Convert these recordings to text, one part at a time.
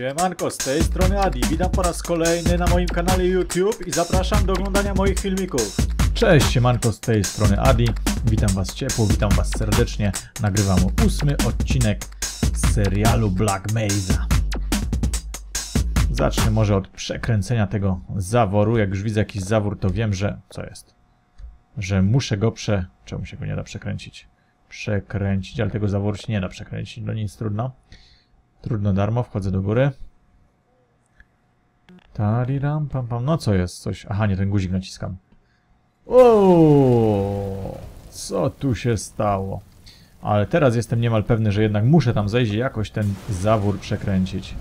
Siemanko, z tej strony Adi. Witam po raz kolejny na moim kanale YouTube i zapraszam do oglądania moich filmików. Cześć, siemanko, z tej strony Adi. Witam was ciepło, witam was serdecznie. Nagrywam ósmy odcinek z serialu Black Mesa. Zacznę może od przekręcenia tego zaworu. Jak już widzę jakiś zawór, to wiem, że... Co jest? Że muszę go prze... Czemu się go nie da przekręcić? Przekręcić, ale tego zaworu się nie da przekręcić. No nic, trudno. Trudno darmo, wchodzę do góry. Tariram, pam, pam. No co jest? Coś. Aha, nie, ten guzik naciskam. O, co tu się stało? Ale teraz jestem niemal pewny, że jednak muszę tam zejść i jakoś ten zawór przekręcić.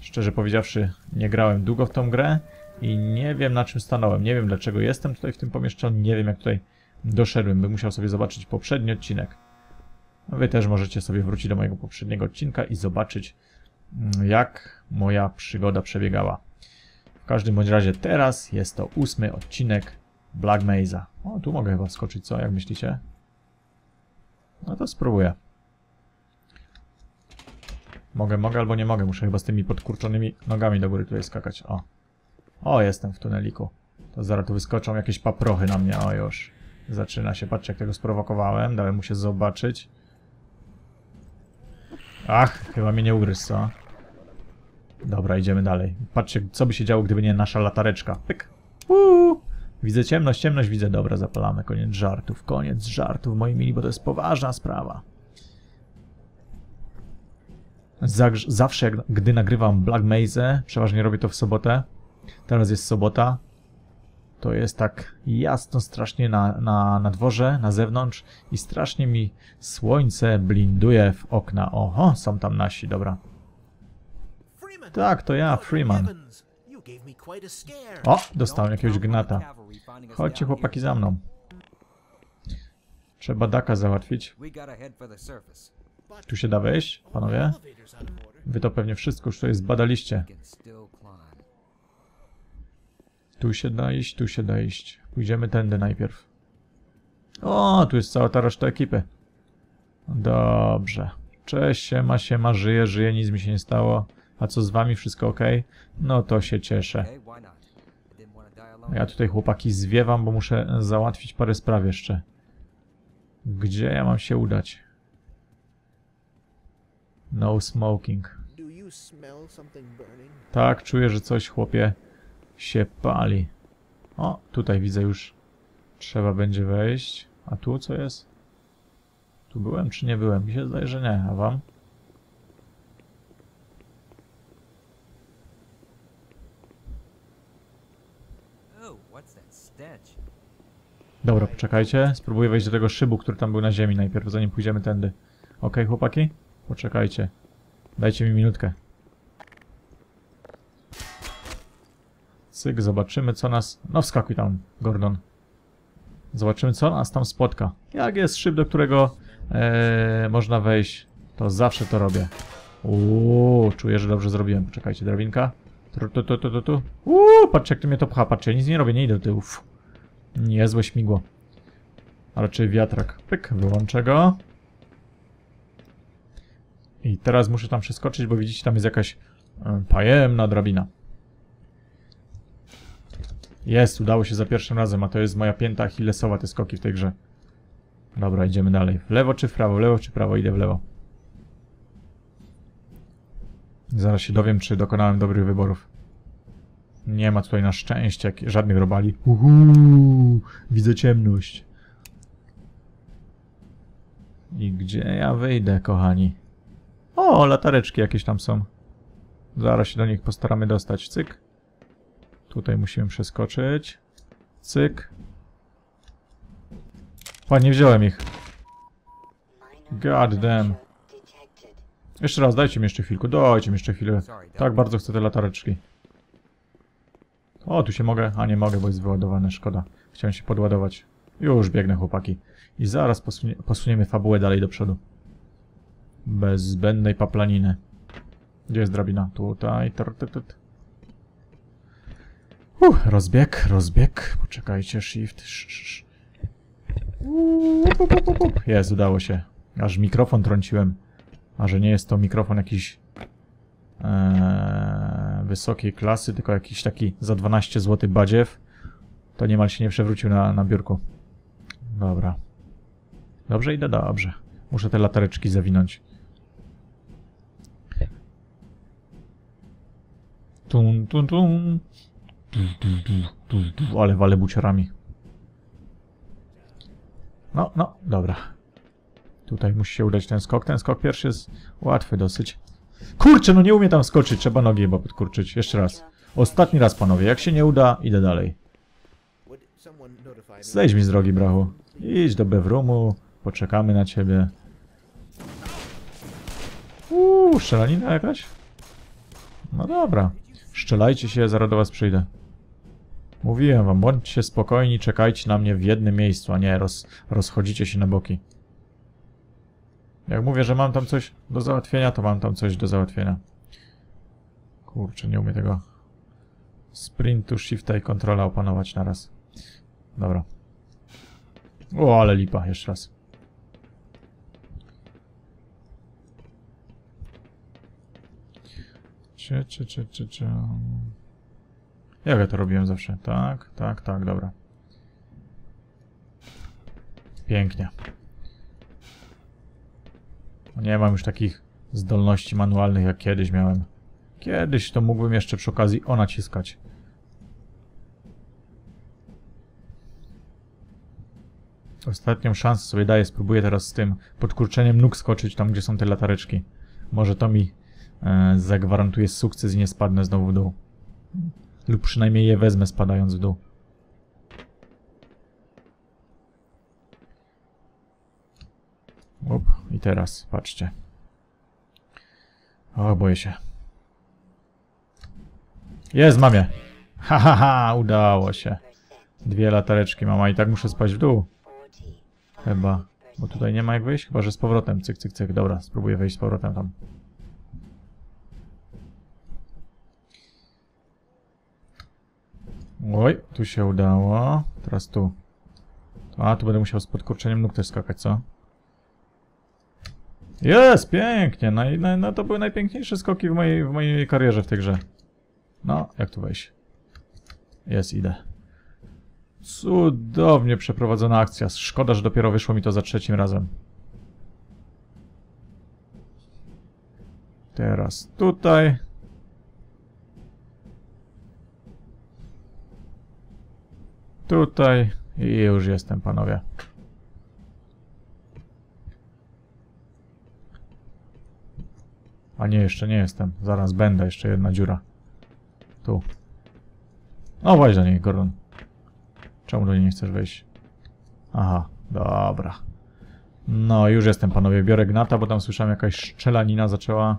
Szczerze powiedziawszy, nie grałem długo w tą grę i nie wiem na czym stanąłem. Nie wiem dlaczego jestem tutaj w tym pomieszczeniu, nie wiem jak tutaj doszedłem. Bym musiał sobie zobaczyć poprzedni odcinek. Wy też możecie sobie wrócić do mojego poprzedniego odcinka i zobaczyć, mm, jak moja przygoda przebiegała. W każdym bądź razie teraz jest to ósmy odcinek Black Mesa. O, tu mogę chyba skoczyć, co? Jak myślicie? No to spróbuję. Mogę, mogę albo nie mogę. Muszę chyba z tymi podkurczonymi nogami do góry tutaj skakać. O. O, jestem w tuneliku. To zaraz tu wyskoczą jakieś paprochy na mnie. O, już. Zaczyna się. Patrzcie, jak tego sprowokowałem. Dałem mu się zobaczyć. Ach, chyba mnie nie ugryzł, co? Dobra, idziemy dalej. Patrzcie, co by się działo, gdyby nie nasza latareczka. Pyk. Uuu. Widzę ciemność, ciemność widzę. Dobra, zapalamy. Koniec żartów, koniec żartów, moi mili, bo to jest poważna sprawa. Zawsze, jak, gdy nagrywam Black Maze, przeważnie robię to w sobotę. Teraz jest sobota. To jest tak jasno strasznie na, na, na dworze, na zewnątrz i strasznie mi słońce blinduje w okna. Oho, są tam nasi, dobra. Tak, to ja, Freeman. O, dostałem jakiegoś gnata. Chodźcie chłopaki za mną. Trzeba Daka załatwić. Tu się da wejść, panowie? Wy to pewnie wszystko już tutaj zbadaliście. Tu się da iść, tu się da iść. Pójdziemy tędy najpierw. O, tu jest cała ta reszta ekipy. Dobrze. Cześć, siema, siema, żyję, żyję, nic mi się nie stało. A co z wami? Wszystko ok? No to się cieszę. Ja tutaj chłopaki zwiewam, bo muszę załatwić parę spraw jeszcze. Gdzie ja mam się udać? No smoking. Tak, czuję, że coś, chłopie, się pali. O, tutaj widzę już. Trzeba będzie wejść. A tu co jest? Tu byłem czy nie byłem? Mi się zdaje, że nie. A wam? Dobra, poczekajcie. Spróbuję wejść do tego szybu, który tam był na ziemi najpierw, zanim pójdziemy tędy. Ok, chłopaki? Poczekajcie. Dajcie mi minutkę. Cyk, zobaczymy co nas... No wskakuj tam, Gordon. Zobaczymy co nas tam spotka. Jak jest szyb, do którego ee, można wejść, to zawsze to robię. Uuu, czuję, że dobrze zrobiłem. Poczekajcie, drabinka. Tu, tu, tu, tu, tu. Uuu, patrzcie jak to mnie to pcha, patrzcie, nic nie robię, nie idę do tyłu. Niezłe śmigło. A raczej wiatrak. Pyk, wyłączę go. I teraz muszę tam przeskoczyć, bo widzicie, tam jest jakaś e, pajemna drabina. Jest, udało się za pierwszym razem, a to jest moja pięta achillesowa, te skoki w tej grze. Dobra, idziemy dalej. W lewo czy w prawo? W lewo czy w prawo? Idę w lewo. Zaraz się dowiem, czy dokonałem dobrych wyborów. Nie ma tutaj na szczęście żadnych robali. Uhu, widzę ciemność. I gdzie ja wyjdę, kochani? O, latareczki jakieś tam są. Zaraz się do nich postaramy dostać. Cyk. Tutaj musimy przeskoczyć. Cyk. Ładnie wziąłem ich. God damn. Jeszcze raz, dajcie mi jeszcze chwilkę. Dajcie mi jeszcze chwilę. Tak bardzo chcę te latareczki. O, tu się mogę... A nie mogę, bo jest wyładowane. Szkoda. Chciałem się podładować. Już biegnę, chłopaki. I zaraz posunie, posuniemy fabułę dalej do przodu. Bez zbędnej paplaniny. Gdzie jest drabina? Tutaj. Uh, rozbieg, rozbieg. Poczekajcie, shift. Jest, udało się. Aż mikrofon trąciłem. A że nie jest to mikrofon jakiś e, wysokiej klasy, tylko jakiś taki za 12 zł badziew, to niemal się nie przewrócił na, na biurku. Dobra. Dobrze idę? Dobrze. Muszę te latareczki zawinąć. Tun, tun, tun. Ale wale buciorami. No, no, dobra. Tutaj musi się udać ten skok. Ten skok pierwszy jest łatwy dosyć. Kurczę, no nie umie tam skoczyć. Trzeba nogi chyba podkurczyć. Jeszcze raz. Ostatni raz, panowie. Jak się nie uda, idę dalej. Zejdź mi z drogi, brachu. Idź do Bewrumu. Poczekamy na ciebie. Uuu, strzelanina jakaś? No dobra. Strzelajcie się, zaraz do was przyjdę. Mówiłem wam, bądźcie spokojni, czekajcie na mnie w jednym miejscu, a nie roz, rozchodzicie się na boki. Jak mówię, że mam tam coś do załatwienia, to mam tam coś do załatwienia. Kurczę, nie umiem tego sprintu, shifta i kontrola opanować naraz. Dobra. O, ale lipa, jeszcze raz. Czy, czy, czy, czy, czy... Jak ja to robiłem zawsze? Tak, tak, tak, dobra. Pięknie. Nie mam już takich zdolności manualnych, jak kiedyś miałem. Kiedyś to mógłbym jeszcze przy okazji o naciskać. Ostatnią szansę sobie daję, spróbuję teraz z tym podkurczeniem nóg skoczyć tam, gdzie są te latareczki. Może to mi e, zagwarantuje sukces i nie spadnę znowu w dół. Lub przynajmniej je wezmę spadając w dół. Up, i teraz, patrzcie. O, boję się. Jest, mamie! Ha, ha, ha, udało się. Dwie latareczki mama i tak muszę spać w dół. Chyba. Bo tutaj nie ma jak wyjść? Chyba, że z powrotem. Cyk, cyk, cyk. Dobra, spróbuję wejść z powrotem tam. Oj, tu się udało. Teraz tu. A, tu będę musiał z podkurczeniem nóg też skakać, co? Jest, pięknie. No to były najpiękniejsze skoki w mojej, w mojej karierze w tej grze. No, jak tu wejść? Jest, idę. Cudownie przeprowadzona akcja. Szkoda, że dopiero wyszło mi to za trzecim razem. Teraz tutaj. Tutaj. I już jestem, panowie. A nie, jeszcze nie jestem. Zaraz będę. Jeszcze jedna dziura. Tu. O, właśnie do niej, Gordon. Czemu do niej nie chcesz wejść? Aha, dobra. No, już jestem, panowie. Biorę gnata, bo tam słyszałem jakaś szczelanina zaczęła...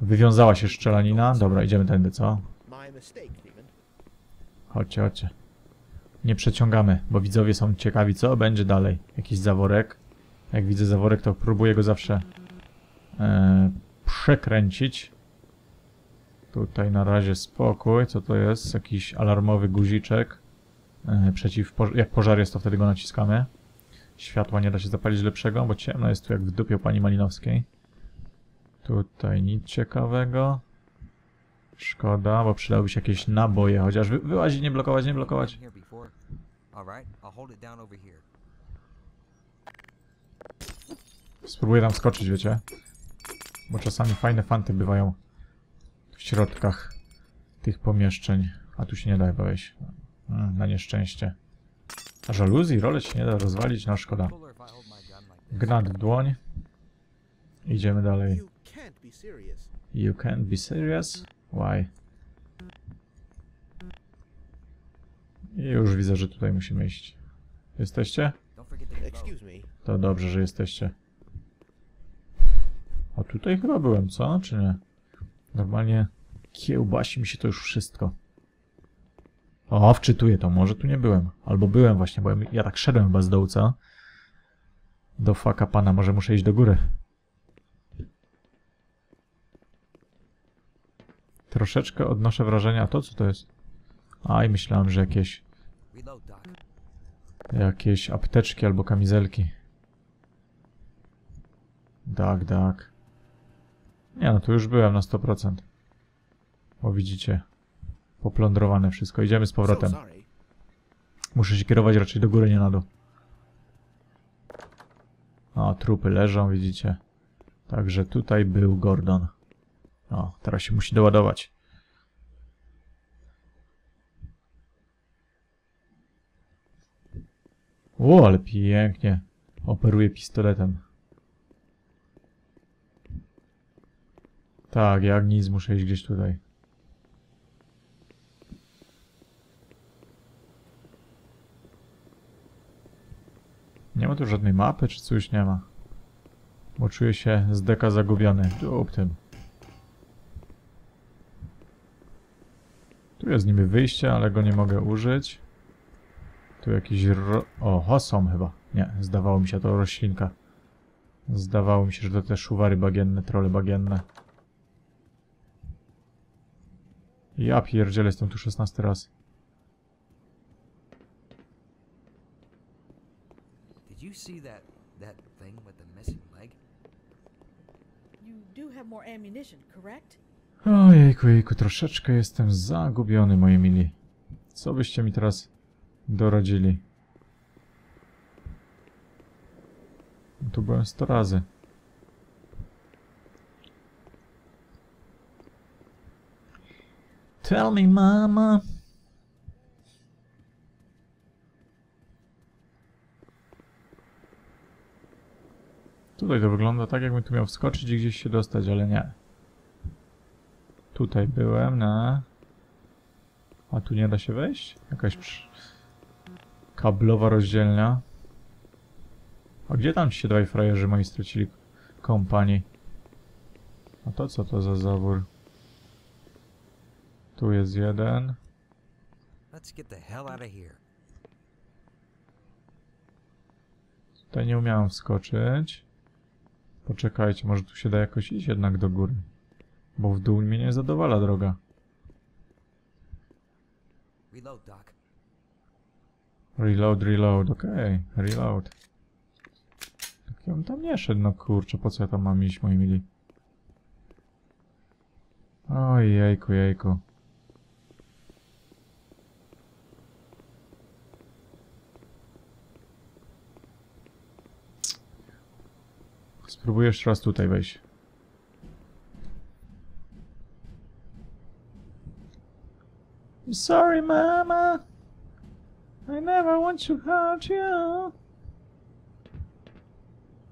Wywiązała się szczelanina. Dobra, idziemy tędy, co? Chodźcie, chodźcie. Nie przeciągamy, bo widzowie są ciekawi, co będzie dalej. Jakiś zaworek. Jak widzę zaworek, to próbuję go zawsze e, przekręcić. Tutaj na razie spokój. Co to jest? Jakiś alarmowy guziczek. E, przeciw poż jak pożar jest, to wtedy go naciskamy. Światła nie da się zapalić lepszego, bo ciemno jest tu jak w dupie pani Malinowskiej. Tutaj nic ciekawego. Szkoda, bo przydałyby się jakieś naboje, chociaż wy wyłazić, nie blokować, nie blokować. Spróbuję tam skoczyć, wiecie? Bo czasami fajne fanty bywają w środkach tych pomieszczeń. A tu się nie da chyba wejść. Mm, na nieszczęście. A żaluzji, rolę się nie da rozwalić, no szkoda. Gnat w dłoń. Idziemy dalej. You can't be serious. Why? I już widzę, że tutaj musimy iść. Jesteście? To dobrze, że jesteście. A tutaj chyba byłem, co? Czy nie? Normalnie kiełbasi mi się to już wszystko. O, wczytuję to. Może tu nie byłem. Albo byłem właśnie, bo ja tak szedłem chyba z dołu, co? Do faka pana. Może muszę iść do góry. Troszeczkę odnoszę wrażenia. A to co to jest? A, i myślałem, że jakieś. Jakieś apteczki albo kamizelki. Tak, tak. Nie no, tu już byłem na 100%. Bo widzicie, poplądrowane wszystko. Idziemy z powrotem. Muszę się kierować raczej do góry, nie na dół. O, trupy leżą, widzicie. Także tutaj był Gordon. O, teraz się musi doładować. O, ale pięknie operuje pistoletem. Tak, jak nic, muszę iść gdzieś tutaj. Nie ma tu żadnej mapy, czy coś nie ma? Bo czuję się z deka zagubiony. Dup tym. Tu jest niby wyjście, ale go nie mogę użyć. Tu jakiś ro... O, hosom chyba. Nie, zdawało mi się to roślinka. Zdawało mi się, że to te szuwary bagienne, trole bagienne. Ja pierdzielę, jestem tu 16 raz. Did you see that that thing with the missing leg? You do have more ammunition, correct? Ojejku, jejku, troszeczkę jestem zagubiony, moi mili. Co byście mi teraz doradzili? Tu byłem 100 razy. Tell me, mama. Tutaj to wygląda tak, jakbym tu miał wskoczyć i gdzieś się dostać, ale nie. Tutaj byłem, na... A tu nie da się wejść? Jakaś przy... kablowa rozdzielnia. A gdzie tam ci się dwaj frajerzy moi stracili kompanii? A to co to za zawór? Tu jest jeden. Tutaj nie umiałem wskoczyć. Poczekajcie, może tu się da jakoś iść jednak do góry. Bo w dół mnie nie zadowala droga. Reload. Reload, reload, okej, reload. Tak ja bym tam nie szedł, no kurczę, po co ja tam mam iść, moi mili? Oj, jejku, jejku. Spróbuję jeszcze raz tutaj wejść. Sorry, mama. I never want to hurt you.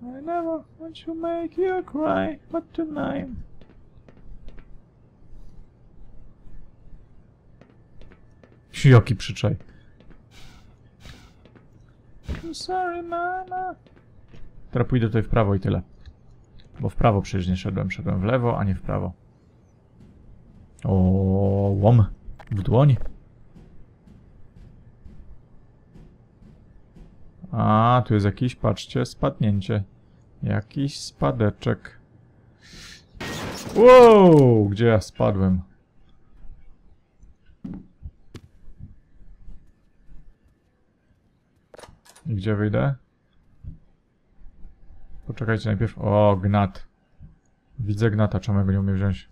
I never want to make you cry, but tonight. Jaki przyczaj. I'm sorry, mama. Teraz pójdę tutaj w prawo i tyle. Bo w prawo przecież nie szedłem. Szedłem w lewo, a nie w prawo. O, łom. W dłoń. A, tu jest jakiś, patrzcie, spadnięcie. Jakiś spadeczek. Wow, gdzie ja spadłem? I gdzie wyjdę? Poczekajcie najpierw. O, gnat. Widzę gnata, czemu ja go nie umiem wziąć?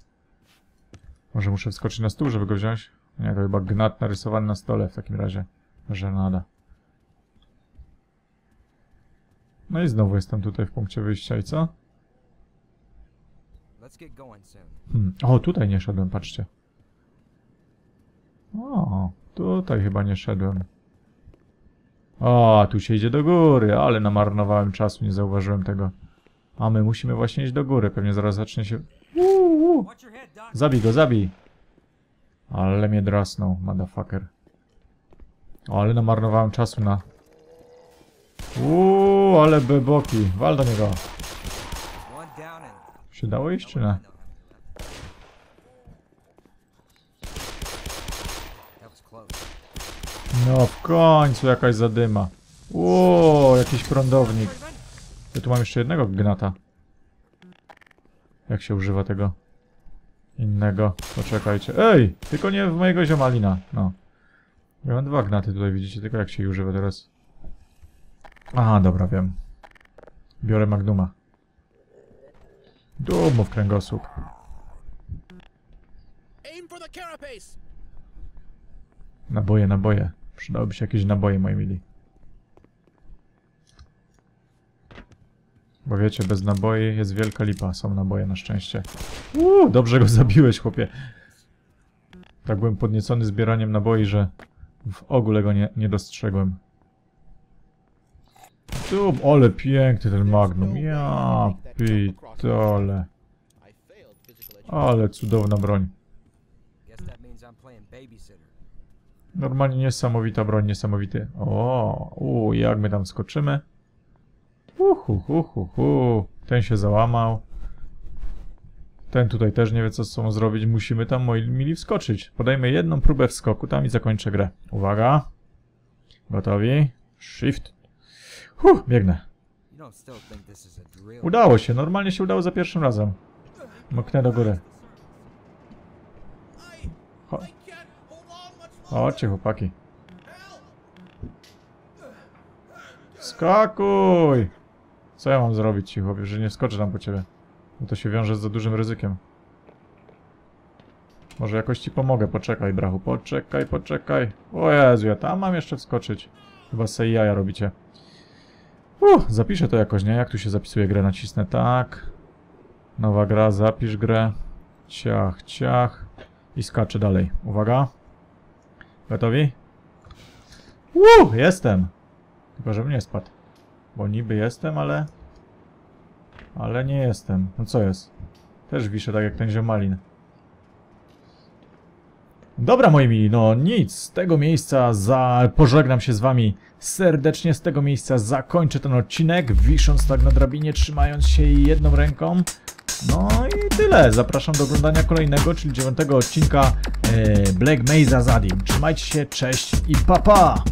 Może muszę wskoczyć na stół, żeby go wziąć? Nie, to chyba gnat narysowany na stole w takim razie. Żenada. No i znowu jestem tutaj w punkcie wyjścia i co? Hmm. O, tutaj nie szedłem, patrzcie. O, tutaj chyba nie szedłem. O, tu się idzie do góry, ale namarnowałem czasu, nie zauważyłem tego. A my musimy właśnie iść do góry, pewnie zaraz zacznie się... Uuu, zabij go, zabij! Ale mnie drasnął, motherfucker. O, ale namarnowałem czasu na... Uuu, ale beboki, wal do niego. Się dało iść, czy nie? No w końcu jakaś zadyma. Ło, jakiś prądownik. Ja tu mam jeszcze jednego gnata. Jak się używa tego innego? Poczekajcie. Ej! Tylko nie w mojego ziomalina. No. Ja mam dwa gnaty tutaj, widzicie? Tylko jak się je używa teraz? Aha, dobra, wiem. Biorę Magnuma. Kręgosłup. For the carapace! Naboje, naboje. Przydałyby się jakieś naboje, moi mili. Bo wiecie, bez naboi jest wielka lipa. Są naboje na szczęście. Uuu, dobrze go zabiłeś, chłopie. Tak byłem podniecony zbieraniem naboi, że w ogóle go nie, nie dostrzegłem. Tu, ale piękny ten magnum. Ja pitole. Ale cudowna broń. Normalnie niesamowita broń, niesamowity. O, u, jak my tam skoczymy? Uhu, hu, hu, hu. Ten się załamał. Ten tutaj też nie wie, co z sobą zrobić. Musimy tam, moi mili, wskoczyć. Podajmy jedną próbę wskoku tam i zakończę grę. Uwaga. Gotowi. Shift. Huh, biegnę. Udało się, normalnie się udało za pierwszym razem. Moknę do góry. Cho chodźcie, chłopaki. Skakuj! Co ja mam zrobić ci, chłopie, że nie skoczę tam po ciebie? Bo to się wiąże z za dużym ryzykiem. Może jakoś ci pomogę, poczekaj, brachu, poczekaj, poczekaj. O Jezu, ja tam mam jeszcze wskoczyć. Chyba se jaja robicie. Uh, zapiszę to jakoś, nie? Jak tu się zapisuje grę? Nacisnę tak. Nowa gra, zapisz grę. Ciach, ciach. I skaczę dalej. Uwaga. Gotowi? Uh, jestem. Tylko żebym nie spadł. Bo niby jestem, ale... Ale nie jestem. No co jest? Też wiszę tak jak ten ziomalin. Dobra moi mili, no nic, z tego miejsca za... pożegnam się z wami serdecznie, z tego miejsca zakończę ten odcinek, wisząc tak na drabinie, trzymając się jedną ręką. No i tyle, zapraszam do oglądania kolejnego, czyli dziewiątego odcinka e, Black Mesa Zadim. Trzymajcie się, cześć i pa pa!